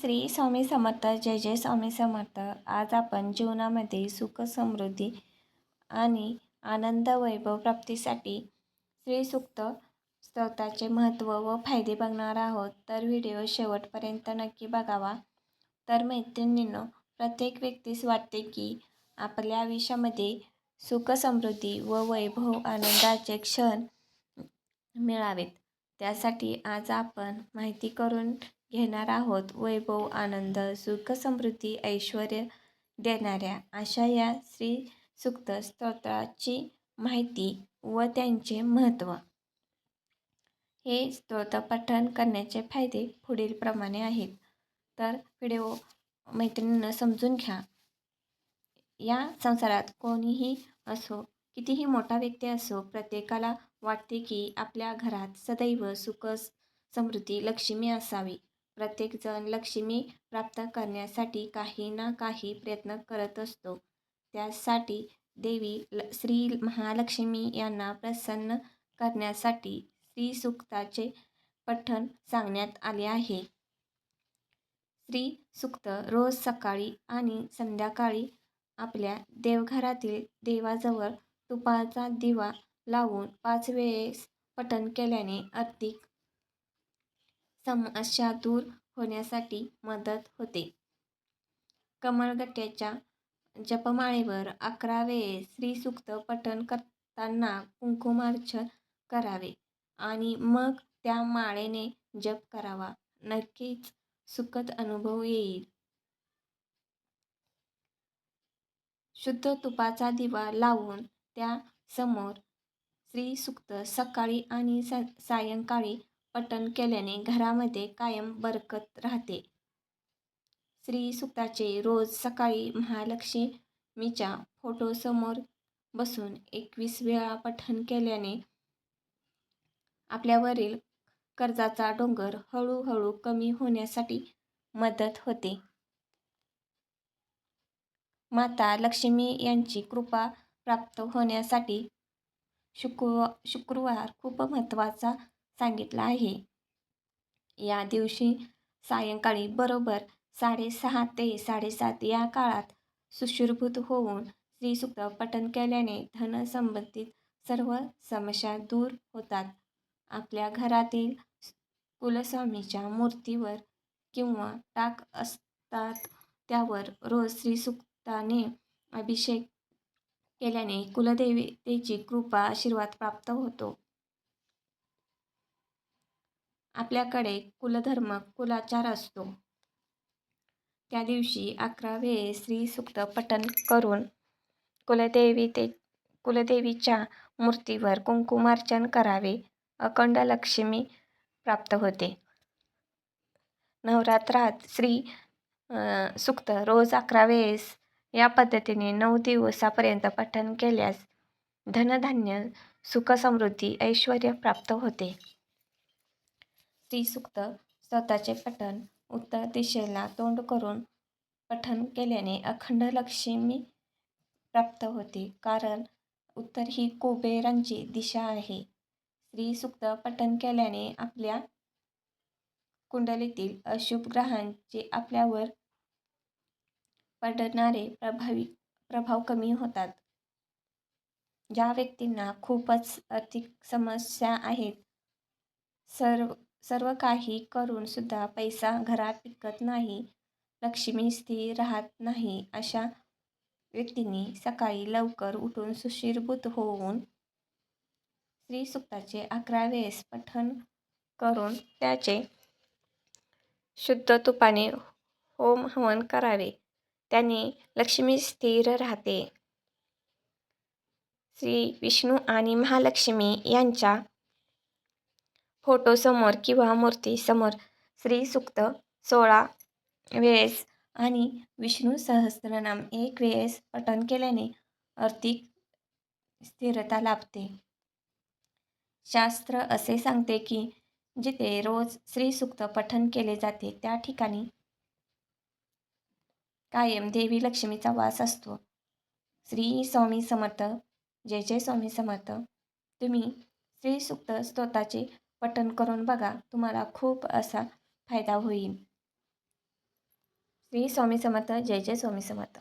श्री स्वामी समर्थ जय जय स्वामी समर्थ. आज आपण जीवनामध्ये सुख समृद्धी आणि आनंद वैभव प्राप्तीसाठी श्री सुक्त स्तोत्राचे महत्त्व व फायदे बघणार आहोत. तर व्हिडिओ शेवटपर्यंत नक्की बघावा. तर मैत्रिणींनो प्रत्येक व्यक्तीस वाटते की आपल्या आयुष्यामध्ये सुख समृद्धी व वैभव आनंदाचे क्षण मिळावेत. त्यासाठी आज आपण माहिती करून घेणार आहोत. वैभव आनंद सुख समृद्धी ऐश्वर देणाऱ्या अशा या श्री सुक्त स्तोत्राची माहिती व त्यांचे महत्त्व. हे स्तोत्र पठण करण्याचे फायदे पुढील प्रमाणे आहेत. तर व्हिडिओ मैत्रिणींना समजून घ्या. या संसारात कोणीही असो कितीही मोठा व्यक्ती असो प्रत्येकाला वाटते की आपल्या घरात सदैव सुख समृद्धी लक्ष्मी असावी. प्रत्येकजण लक्ष्मी प्राप्त करण्यासाठी काही ना काही प्रयत्न करत असतो. त्यासाठी देवी ल श्री महालक्ष्मी यांना प्रसन्न करण्यासाठी श्री सुक्ताचे पठण सांगण्यात आले आहे. श्री सुक्त रोज सकाळी आणि संध्याकाळी आपल्या देवघरातील देवाजवळ तुपाचा दिवा लावून पाच वेळेस पठण केल्याने आर्थिक समस्या दूर होण्यासाठी मदत होते. कमळगट्ट्याच्या जपमाळेवर अकरा वेळेस श्रीसूक्त पठण करताना कुंकुमार्चन करावे आणि मग त्या माळेने जप करावा. नक्कीच सुखद अनुभव येईल. शुद्ध तुपाचा दिवा लावून त्या समोर श्रीसूक्त सकाळी आणि स सायंकाळी पठण केल्याने घरामध्ये कायम बरकत राहते. श्री सुक्ताचे रोज सकाळी महालक्ष्मीच्या फोटोसमोर बसून एकवीस वेळा पठण केल्याने आपल्यावरील कर्जाचा डोंगर हळूहळू कमी होण्यासाठी मदत होते. माता लक्ष्मी यांची कृपा प्राप्त होण्यासाठी शुक्र शुक्रवार खूप महत्त्वाचा सांगितलं आहे. या दिवशी सायंकाळी बरोबर साडेसहा ते साडेसात या काळात सुशुरभूत होऊन श्रीसुक्त पठन केल्याने धनसंबंधित सर्व समस्या दूर होतात. आपल्या घरातील कुलस्वामीच्या मूर्तीवर किंवा टाक असतात त्यावर रोज श्रीसुक्ताने अभिषेक केल्याने कुलदेवतेची कृपा आशीर्वाद प्राप्त होतो. आपल्याकडे कुलधर्म कुलाचार असतो. त्या दिवशी अकरा वेळेस श्रीसूक्त पठण करून कुलदेवी ते कुलदेवीच्या मूर्तीवर कुंकुमार्चन करावे अखंड लक्ष्मी प्राप्त होते. नवरात्रात श्री सुक्त रोज अकरा वेळेस या पद्धतीने नऊ दिवसापर्यंत पठण केल्यास धनधान्य सुखसमृद्धी ऐश्वर प्राप्त होते. श्रीसूक्त स्वतःचे पठण उत्तर दिशेला तोंड करून पठण केल्याने अखंड लक्ष्मी प्राप्त होते. कारण उत्तर ही कुबेरांची दिशा आहे. श्रीसूक्त पठण केल्याने आपल्या कुंडलीतील अशुभ ग्रहांचे आपल्यावर पडणारे प्रभावी प्रभाव कमी होतात. ज्या व्यक्तींना खूपच आर्थिक समस्या आहेत सर्व सर्व काही करून सुद्धा पैसा घरात टिकत नाही लक्ष्मी स्थिर राहत नाही अशा व्यक्तींनी सकाळी लवकर उठून सुशीरभूत होऊन श्रीसुक्ताचे अकरा वेळेस पठण करून त्याचे शुद्ध तुपाने होम हवन करावे. त्याने लक्ष्मी स्थिर राहते. श्री विष्णू आणि महालक्ष्मी यांच्या फोटोसमोर किंवा मूर्तीसमोर श्रीसूक्त सोळा वेळेस आणि विष्णू सहस्रनाम एक वेळेस पठण केल्याने आर्थिक स्थिरता लाभते. शास्त्र असे सांगते की जिथे रोज श्रीसूक्त पठण केले जाते त्या ठिकाणी कायम देवी लक्ष्मीचा वास असतो. श्री स्वामी समर्थ जय जय स्वामी समर्थ तुम्ही श्रीसूक्त स्तोताचे पटन करून बघा तुम्हाला खूप असा फायदा होईल. श्री स्वामी समर्थ जय जय स्वामी समर्थ.